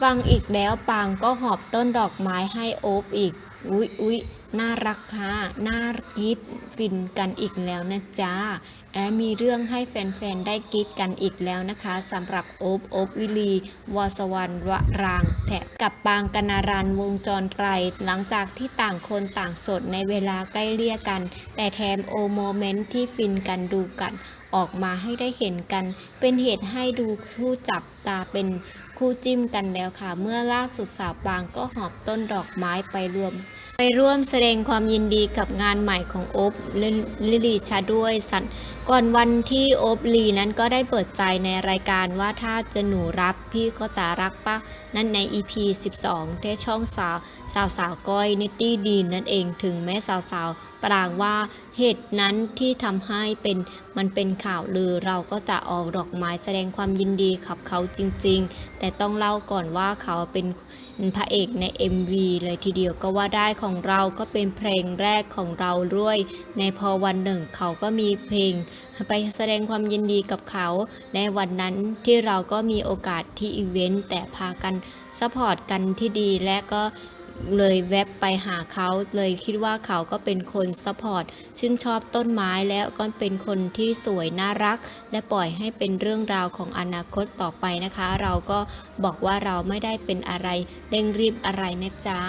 ฟังอีกแล้วปางก็หอบต้นดอกไม้ให้โอบอีก อุ๊ยอุ๊ยน่ารักค่ะน่ากรีดฟินกันอีกแล้วนะจ๊ะและมีเรื่องให้แฟนๆ ได้กรีดกันอีกแล้วนะคะสำหรับโอบโอบวิลี วอสวรรณวราง แถบกับปางกนารันวงจรไตรหลังจากที่ต่างคนต่างสดในเวลาใกล้เลี่ยกัน แต่แถมโอโมเมนต์ที่ฟินกันดูกัน ออกมาให้ได้เห็นกัน เป็นเหตุให้ดูคู่จับตาเป็นคู่จิ้มกันแล้วค่ะ เมื่อล่าสุดสาวปางก็หอบต้นดอกไม้ไปรวม ไปร่วมแสดงความยินดีกับงานใหม่ของโอบลิลีชาด้วยสันก่อนวันที่โอบลีนั้นก็ได้เปิดใจในรายการว่าถ้าจะหนูรับพี่ก็จะรักปะนั่นใน EP 12ที่ช่องสาวสาวสาวก้อยนิตตี้ดีนนั่นเองถึงแม้สาวสาวปรางว่าเหตุนั้นที่ทำให้เป็นมันเป็นข่าวลือเราก็จะออกดอกไม้แสดงความยินดีกับเขาจริง ๆ แต่ต้องเล่าก่อนว่าเขาเป็น พระเอกใน MV เลยทีเดียวก็ว่าได้ของเราก็เป็นเพลงแรกของเราด้วย ในพอวันหนึ่งเขาก็มีเพลง ไปแสดงความยินดีกับเขา ในวันนั้นที่เราก็มีโอกาสที่อีเวนต์แต่พากันซัพพอร์ตกันที่ดีและก็ เลยแวบไปหาเขาเลยคิดว่าเขาก็เป็นคนซัพพอร์ตชื่นชอบต้นไม้แล้วก็เป็นคนที่สวยน่ารัก และปล่อยให้เป็นเรื่องราวของอนาคตต่อไปนะคะ เราก็บอกว่าเราไม่ได้เป็นอะไรเร่งรีบอะไรนะจ๊ะ